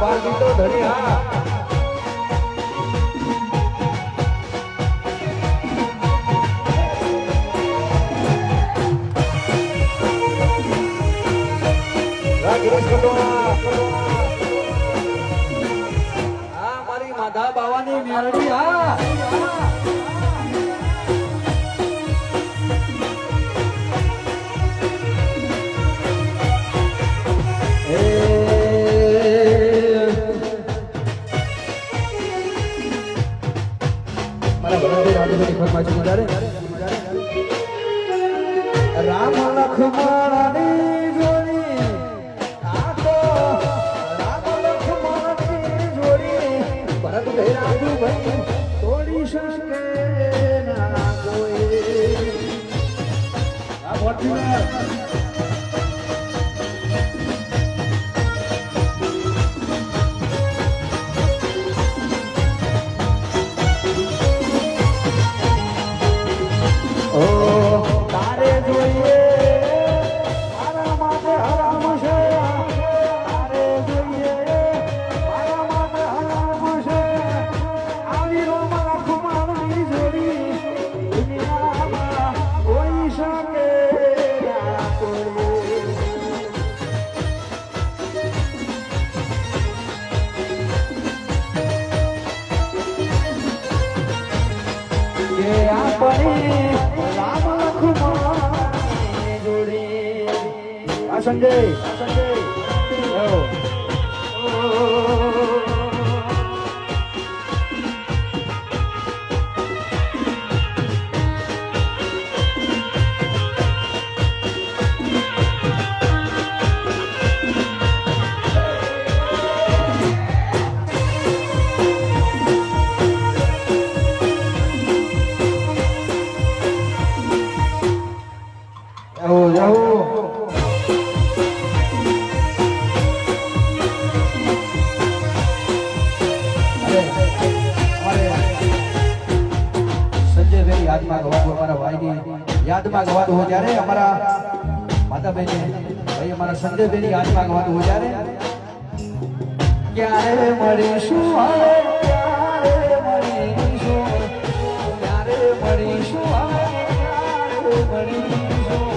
બાર ગીતો ધરી હા મારી માધા બાવાની મેળવી હા. રામ લખમણની કે આપણી સંજય સંજય. जाओ जाओ યાદમાં ગવાતું અમારા ભાઈની યાદમાં ગવાતું હોય ત્યારે અમારા માતાભાઈને ભાઈ અમારા સંજયભાઈની યાદમાં ગવાતું હોય ત્યારે ક્યારે મળીશું ક્યારે મળીશું ક્યારે મળીશું ક્યારે મળીશું